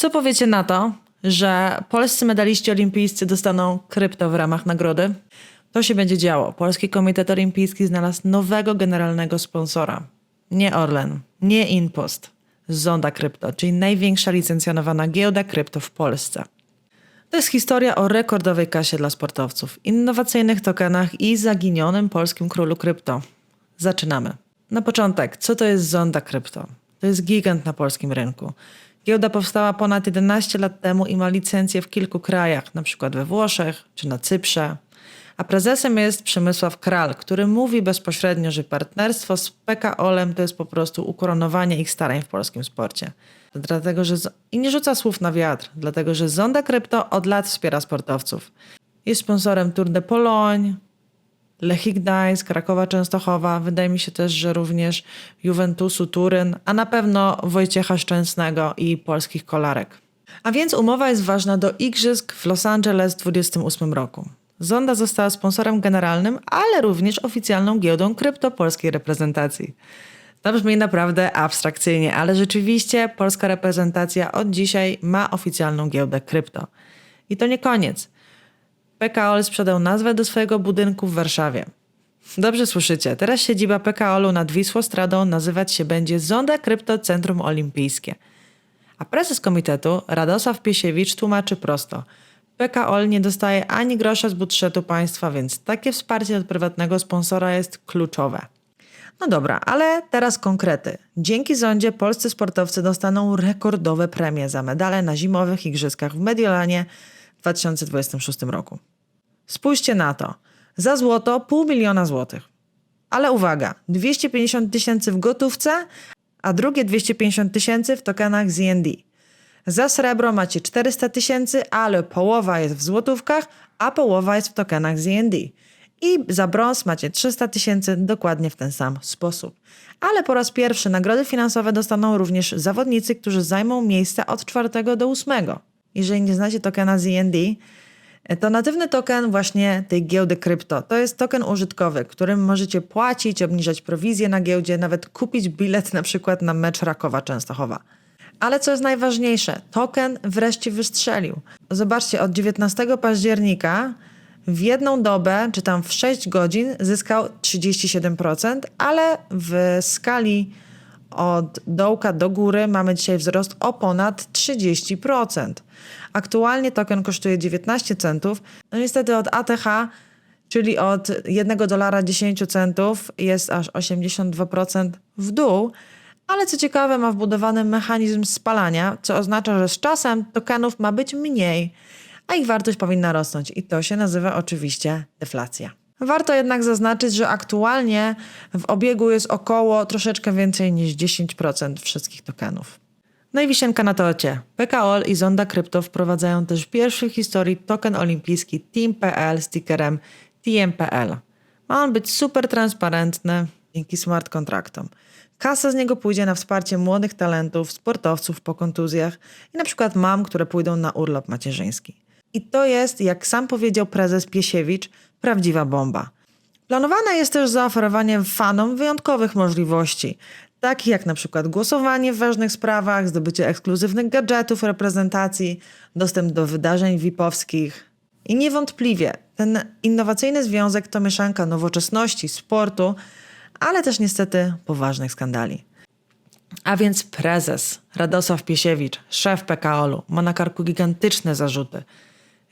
Co powiecie na to, że polscy medaliści olimpijscy dostaną krypto w ramach nagrody? To się będzie działo. Polski Komitet Olimpijski znalazł nowego generalnego sponsora. Nie Orlen, nie Inpost, Zonda Krypto, czyli największa licencjonowana giełda krypto w Polsce. To jest historia o rekordowej kasie dla sportowców, innowacyjnych tokenach i zaginionym polskim królu krypto. Zaczynamy. Na początek, co to jest Zonda Krypto? To jest gigant na polskim rynku. Giełda powstała ponad 11 lat temu i ma licencje w kilku krajach, przykład we Włoszech czy na Cyprze. A prezesem jest Przemysław Kral, który mówi bezpośrednio, że partnerstwo z PKO-lem to jest po prostu ukoronowanie ich starań w polskim sporcie. Dlatego, że. I nie rzuca słów na wiatr, dlatego że Zonda Krypto od lat wspiera sportowców. Jest sponsorem Tour de Pologne, Lechii Gdańsk, Krakowa Częstochowa, wydaje mi się też, że również Juventusu Turyn, a na pewno Wojciecha Szczęsnego i polskich kolarek. A więc umowa jest ważna do Igrzysk w Los Angeles w 2028 roku. Zonda została sponsorem generalnym, ale również oficjalną giełdą krypto polskiej reprezentacji. To brzmi naprawdę abstrakcyjnie, ale rzeczywiście polska reprezentacja od dzisiaj ma oficjalną giełdę krypto. I to nie koniec. PKOL sprzedał nazwę do swojego budynku w Warszawie. Dobrze słyszycie, teraz siedziba PKOL-u nad Wisłostradą nazywać się będzie Zonda Krypto Centrum Olimpijskie. A prezes komitetu Radosław Piesiewicz tłumaczy prosto. PKOL nie dostaje ani grosza z budżetu państwa, więc takie wsparcie od prywatnego sponsora jest kluczowe. No dobra, ale teraz konkrety. Dzięki Zondzie polscy sportowcy dostaną rekordowe premie za medale na zimowych igrzyskach w Mediolanie w 2026 roku. Spójrzcie na to. Za złoto pół miliona złotych. Ale uwaga, 250 tysięcy w gotówce, a drugie 250 tysięcy w tokenach ZND. Za srebro macie 400 tysięcy, ale połowa jest w złotówkach, a połowa jest w tokenach ZND. I za brąz macie 300 tysięcy dokładnie w ten sam sposób. Ale po raz pierwszy nagrody finansowe dostaną również zawodnicy, którzy zajmą miejsca od 4 do 8. Jeżeli nie znacie tokena ZND, to natywny token właśnie tej giełdy krypto. To jest token użytkowy, którym możecie płacić, obniżać prowizję na giełdzie, nawet kupić bilet na przykład na mecz Rakowa Częstochowa. Ale co jest najważniejsze, token wreszcie wystrzelił. Zobaczcie, od 19 października w jedną dobę, czy tam w 6 godzin zyskał 37%, ale w skali od dołka do góry mamy dzisiaj wzrost o ponad 30%. Aktualnie token kosztuje 19 centów. No niestety od ATH, czyli od 1 dolara 10 centów jest aż 82% w dół, ale co ciekawe ma wbudowany mechanizm spalania, co oznacza, że z czasem tokenów ma być mniej, a ich wartość powinna rosnąć i to się nazywa oczywiście deflacja. Warto jednak zaznaczyć, że aktualnie w obiegu jest około troszeczkę więcej niż 10% wszystkich tokenów. No i wisienka na torcie. PKOL i Zonda Krypto wprowadzają też pierwszy w historii token olimpijski Team.pl z tickerem TMPL. Ma on być super transparentny dzięki smart kontraktom. Kasa z niego pójdzie na wsparcie młodych talentów, sportowców po kontuzjach i na przykład mam, które pójdą na urlop macierzyński. I to jest, jak sam powiedział prezes Piesiewicz, prawdziwa bomba. Planowane jest też zaoferowanie fanom wyjątkowych możliwości, takich jak na przykład głosowanie w ważnych sprawach, zdobycie ekskluzywnych gadżetów reprezentacji, dostęp do wydarzeń VIP-owskich. I niewątpliwie ten innowacyjny związek to mieszanka nowoczesności, sportu, ale też niestety poważnych skandali. A więc prezes Radosław Piesiewicz, szef PKOL-u, ma na karku gigantyczne zarzuty.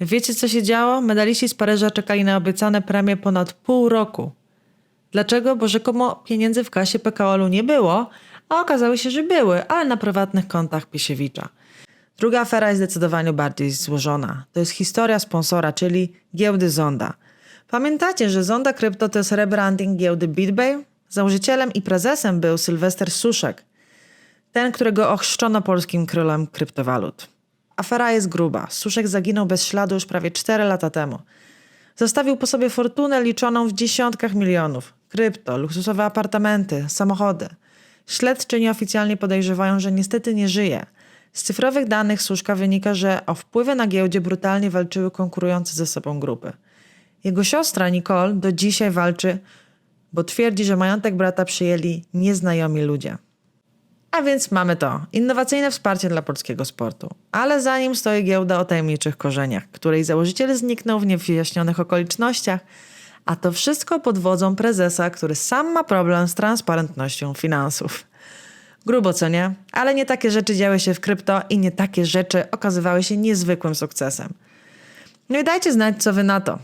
Wiecie, co się działo? Medaliści z Paryża czekali na obiecane premie ponad pół roku. Dlaczego? Bo rzekomo pieniędzy w kasie PKOL-u nie było, a okazało się, że były, ale na prywatnych kontach Piesiewicza. Druga afera jest zdecydowanie bardziej złożona. To jest historia sponsora, czyli giełdy Zonda. Pamiętacie, że Zonda Krypto to jest rebranding giełdy BitBay? Założycielem i prezesem był Sylwester Suszek, ten, którego ochrzczono polskim królem kryptowalut. Afera jest gruba. Suszek zaginął bez śladu już prawie 4 lata temu. Zostawił po sobie fortunę liczoną w dziesiątkach milionów. Krypto, luksusowe apartamenty, samochody. Śledczy nieoficjalnie podejrzewają, że niestety nie żyje. Z cyfrowych danych Suszka wynika, że o wpływy na giełdzie brutalnie walczyły konkurujące ze sobą grupy. Jego siostra Nicole do dzisiaj walczy, bo twierdzi, że majątek brata przyjęli nieznajomi ludzie. A więc mamy to. Innowacyjne wsparcie dla polskiego sportu. Ale za nim stoi giełda o tajemniczych korzeniach, której założyciel zniknął w niewyjaśnionych okolicznościach, a to wszystko pod wodzą prezesa, który sam ma problem z transparentnością finansów. Grubo co nie? Ale nie takie rzeczy działy się w krypto i nie takie rzeczy okazywały się niezwykłym sukcesem. No i dajcie znać, co wy na to.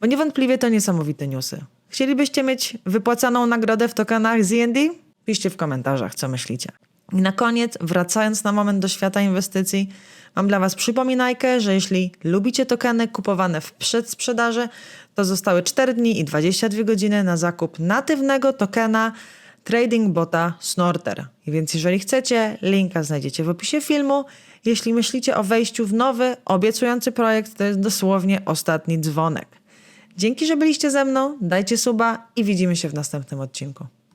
Bo niewątpliwie to niesamowite newsy. Chcielibyście mieć wypłacaną nagrodę w tokenach ZND? Piszcie w komentarzach, co myślicie. I na koniec, wracając na moment do świata inwestycji, mam dla Was przypominajkę, że jeśli lubicie tokeny kupowane w przedsprzedaży, to zostały 4 dni i 22 godziny na zakup natywnego tokena trading bota Snorter. Więc jeżeli chcecie, linka znajdziecie w opisie filmu. Jeśli myślicie o wejściu w nowy, obiecujący projekt, to jest dosłownie ostatni dzwonek. Dzięki, że byliście ze mną, dajcie suba i widzimy się w następnym odcinku.